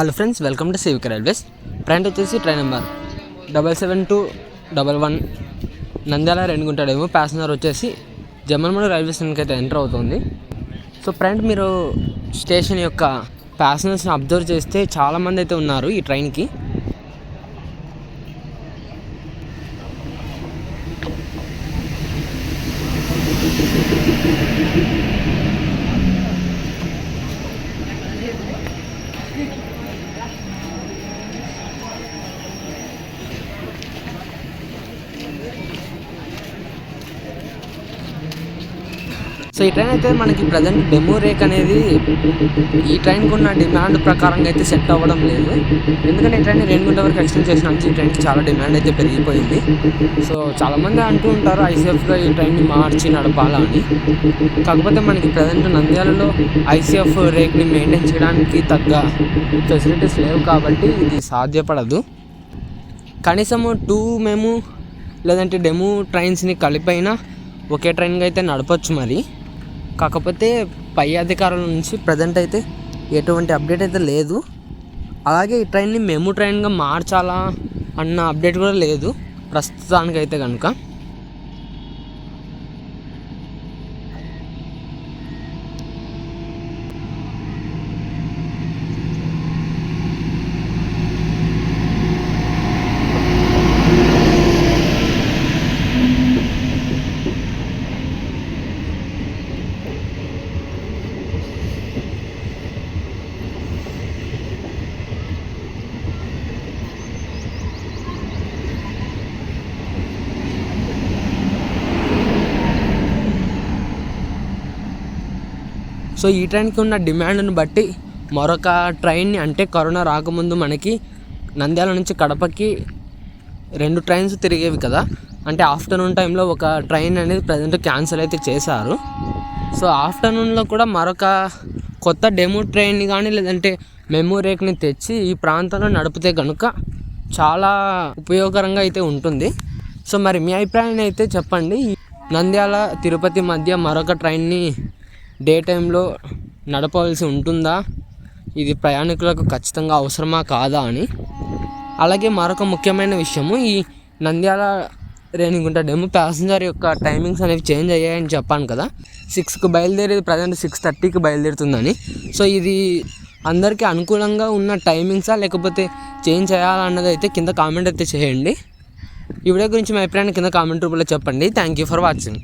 Hello friends welcome to సేవిక railways train వచ్చేసి train number double seven two double one Nandyal Renigunta demo passenger వచ్చేసి జమ్మలమూడి railway స్టేషన్కి అయితే enter అవుతుంది. So friend మీరు స్టేషన్ యొక్క ప్యాసింజర్స్ని అబ్జర్వ్ చేస్తే చాలామంది అయితే ఉన్నారు ఈ ట్రైన్కి సో ఈ ట్రైన్ అయితే మనకి ప్రజెంట్ డెమో రేక్ అనేది ఈ ట్రైన్కి ఉన్న డిమాండ్ ప్రకారంగా అయితే సెట్ అవ్వడం లేదు. ఎందుకంటే ఈ ట్రైన్ రెండు గంటల వరకు ఎక్స్టెండ్ చేసిన నుంచి ఈ ట్రైన్కి చాలా డిమాండ్ అయితే పెరిగిపోయింది. సో చాలామంది అంటూ ఉంటారు ఐసీఎఫ్గా ఈ ట్రైన్ని మార్చి నడపాలా అని. కాకపోతే మనకి ప్రజెంట్ నంద్యాలలో ఐసీఎఫ్ రేక్ని మెయింటైన్ చేయడానికి తగ్గ ఫెసిలిటీస్ లేవు కాబట్టి ఇది సాధ్యపడదు. కనీసము టూ మేము లేదంటే డెమో ట్రైన్స్ని కలిపైనా ఒకే ట్రైన్గా అయితే నడపచ్చు మరి. కాకపోతే పై అధికారుల నుంచి ప్రజెంట్ అయితే ఎటువంటి అప్డేట్ అయితే లేదు. అలాగే ఈ ట్రైన్ని మేము ట్రైన్గా మార్చాలా అన్న అప్డేట్ కూడా లేదు. ప్రస్తుతానికైతే కనుక సో ఈ ట్రైన్కి ఉన్న డిమాండ్ని బట్టి మరొక ట్రైన్ని అంటే కరోనా రాకముందు మనకి నంద్యాల నుంచి కడపకి రెండు ట్రైన్స్ తిరిగేవి కదా. అంటే ఆఫ్టర్నూన్ టైంలో ఒక ట్రైన్ అనేది ప్రజెంట్ క్యాన్సిల్ అయితే చేశారు. సో ఆఫ్టర్నూన్లో కూడా మరొక కొత్త డెమో ట్రైన్ని కానీ లేదంటే మెమో రేక్ని తెచ్చి ఈ ప్రాంతంలో నడిపితే కనుక చాలా ఉపయోగకరంగా అయితే ఉంటుంది. సో మరి మీ అభిప్రాయాన్ని అయితే చెప్పండి. నంద్యాల తిరుపతి మధ్య మరొక ట్రైన్ని డే టైంలో నడపవలసి ఉంటుందా? ఇది ప్రయాణికులకు ఖచ్చితంగా అవసరమా కాదా అని. అలాగే మరొక ముఖ్యమైన విషయము ఈ నంద్యాల రేణిగుంట డెమో ప్యాసింజర్ యొక్క టైమింగ్స్ అనేవి చేంజ్ అయ్యాయని చెప్పాను కదా. సిక్స్కి బయలుదేరేది ప్రజెంట్ సిక్స్ థర్టీకి బయలుదేరుతుందని. సో ఇది అందరికీ అనుకూలంగా ఉన్న టైమింగ్సా లేకపోతే చేంజ్ చేయాలన్నది అయితే కింద కామెంట్ అయితే చేయండి. ఈ వీడియో గురించి మీ అభిప్రాయాన్ని కింద కామెంట్ రూపంలో చెప్పండి. Thank you for watching.